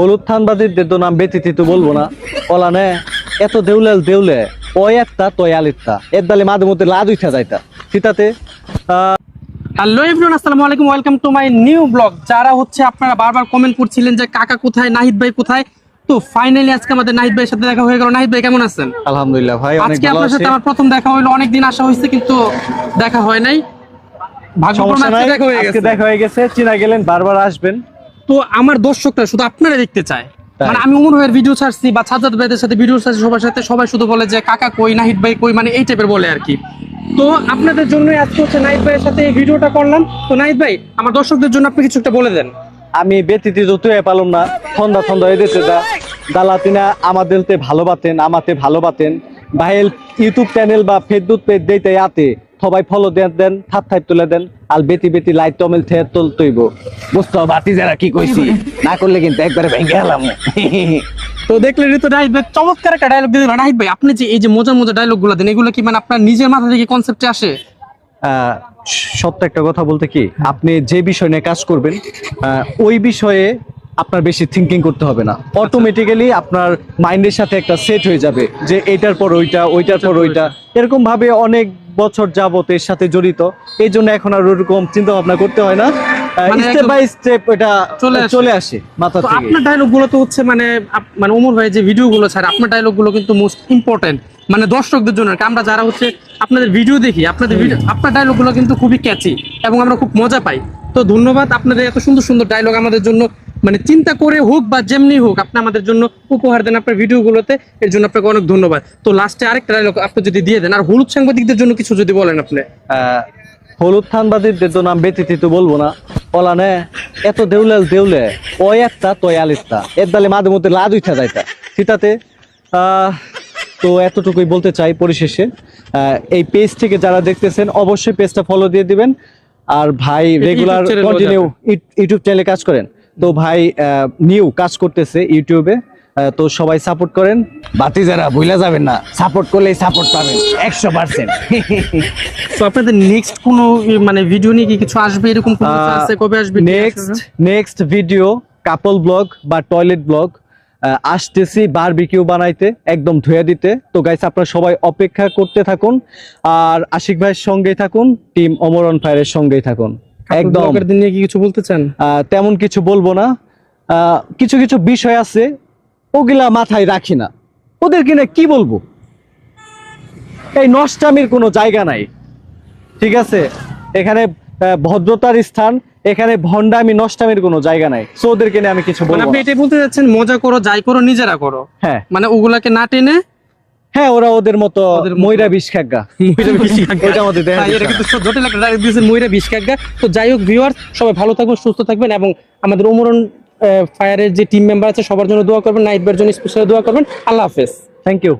হলুদ থানবাদীদের তো নাম ব্যতীত তো বলব না। ওলা নে এত দেউলে দেউলে ওই একটা তয় আলিত্তা এর দালে মাঝে মধ্যে লাজ উঠা যাইতা। সীতাতে হ্যালো এভরিওয়ান আসসালামু আলাইকুম welcome to my new vlog. যারা হচ্ছে আপনারা বারবার কমেন্ট করছিলেন যে কাকা কোথায় নাহিদ ভাই কোথায় তো ফাইনালি আজকে আমাদের নাহিদ ভাইয়ের সাথে দেখা হয়ে গেল। নাহিদ ভাই কেমন আছেন? আলহামদুলিল্লাহ ভাই অনেক আজকে ভালো আপনার আছি। সাথে আমার প্রথম দেখা হইল অনেকদিন আসা হয়েছে কিন্তু দেখা হয় নাই। আজকে দেখা হয়ে গেছে। দেখা হয়ে গেছে চিনা গেলেন বারবার আসবেন। তো আমার দর্শকরা শুধু আপনারা দেখতে চায়। মানে আমি উমর ভাইয়ের ভিডিও ছাড়ছি বা সাজ্জাদ ভাইদের সাথে ভিডিও ছাড়ছি সবার সাথে সবাই শুধু বলে যে কাকা কই নাহিদ ভাই কই? মানে এই টাইপের বলে আর কি তো আপনাদের জন্যই আজকে হচ্ছে নাহিদ ভাইয়ের সাথে এই ভিডিওটা করলাম। তো নাহিদ ভাই আমার দর্শকদের জন্য আপনি কিছু একটা বলে দেন। আমি ব্যতীত তুই পালম না থন্দা থন্দা হয়ে দিতে দা দালাতিনা আমাদেরতে ভালো বাতেন আমাতে ভালোবাতেন। ভাইয়ের ইউটিউব চ্যানেল বা ফেসবুক পেজ দিতে আতে। সবাই ফলো দেন দেন থাপ থাপ তুলে দেন আর বেতি বেতি লাইট টমেল থে তুল তৈব। বুঝতো বাতি যারা কি কইছি? না করলে কিন্তু একবারে ভেঙে গেলাম। তো দেখলেন তো নাহিদ ভাই চমৎকার একটা ডায়লগ দিয়ে দিল নাহিদ ভাই আপনি যে এই যে মজার মজার ডায়লগগুলো দেন এগুলো কি মানে আপনার নিজের মাথা থেকে কনসেপ্টে আসে? আহ, সত্য একটা কথা বলতে কি? আপনি যে বিষয় নিয়ে কাজ করবেন আহ, ওই বিষয়ে আপনার বেশি থিঙ্কিং করতে হবে না। অটোমেটিক্যালি আপনার মাইন্ডের সাথে একটা সেট হয়ে যাবে যে এটার পর ওইটা ওইটার পর ওইটা। এরকম ভাবে অনেক বছর যাবত এর সাথে জড়িত। এই জন্য এখন আর ওরকম চিন্তা ভাবনা করতে হয় না। স্টেপ বাই স্টেপ এটা চলে আসে। মাথা থেকে। আপনার ডায়লগগুলো তো হচ্ছে মানে মানে ওমর ভাই যে ভিডিও গুলো ছাড়ে আপনার ডায়লগগুলো কিন্তু মোস্ট ইম্পর্টেন্ট মানে দর্শকদের জন্য আমরা যারা হচ্ছে আপনাদের ভিডিও দেখি আপনাদের ভিডিও আপনার ডায়লগগুলো কিন্তু খুবই ক্যাচি এবং আমরা খুব মজা পাই। তো ধন্যবাদ আপনাদের এত সুন্দর সুন্দর ডায়লগ আমাদের জন্য। মানে চিন্তা করে হোক বা যেমনি হোক আপনি আমাদের জন্য উপহার দেন আপনার ভিডিও গুলোতে এর জন্য আপনাকে অনেক ধন্যবাদ। তো লাস্টে আরেকটা ডায়লগ আপনি যদি দিয়ে দেন আর হলুদ সাংবাদিকদের জন্য কিছু যদি বলেন আপনি। হলুদ থানবাদীদের তো নাম ব্যতীত তো বলব না। ওলা নে এত দেউলে দেউলে ওই একটা তয় আলিত্তা এর দালে মাঝে মধ্যে লাজ উঠা যাইতা আহ, তো এতটুকুই বলতে চাই পরিশেষে। এই পেজ থেকে যারা দেখতেছেন অবশ্যই পেজটা ফলো দিয়ে দিবেন। আর ভাই রেগুলার কন্টিনিউ ইউটিউব চ্যানেলে কাজ করেন। তো ভাই নিউ কাজ করতেছে ইউটিউবে। তো সবাই সাপোর্ট করেন। বাতি যারা ভুলে যাবেন না। সাপোর্ট করলেই সাপোর্ট পাবেন। একশো পার্সেন্ট তো আপনাদের নেক্সট কোনো মানে ভিডিও নিয়ে কি কিছু আসবে? এরকম কবে আসবে? Next next video couple vlog বা টয়লেট ব্লগ আসতেছি বারবিকিউ বানাইতে একদম ধুয়ে দিতে। তো গাইস আপনারা সবাই অপেক্ষা করতে থাকুন। আর আশিক ভাইয়ের সঙ্গেই থাকুন টিম অমরন ফায়ারের সঙ্গেই থাকুন। একদম। ব্লগের নিয়ে কি কিছু বলতে চান? তেমন কিছু বলব না। কিছু কিছু বিষয় আছে ওগুলা মাথায় রাখি না। ওদের কিনে কি বলব? এই নষ্টামির কোনো জায়গা নাই। ঠিক আছে? এখানে ভদ্রতার স্থান এখানে ভন্ডামি নষ্টামির কোনো জায়গা নাই। সো ওদেরকে নিয়ে আমি কিছু মানে বলব আপনি এটাই বলতে যাচ্ছেন মজা করো যাই করো নিজেরা করো। হ্যাঁ। মানে ওগুলাকে না টেনে হ্যাঁ ওরা ওদের মতো ময়রা বিষ খাগা ময়রা বিষ খাগা। আমাদের দেখা এটা কিন্তু জটিল একটা ডায়লগ দিয়েছেন ময়ূরা বিষ কাকা তো যাই হোক ভিউয়ার সবাই ভালো থাকবেন সুস্থ থাকবেন এবং আমাদের ওমরন ফায়ারের যে টিম মেম্বার আছে সবার জন্য দোয়া করবেন নাইট জন্য স্পেশাল দোয়া করবেন। আল্লাহ হাফেজ। Thank you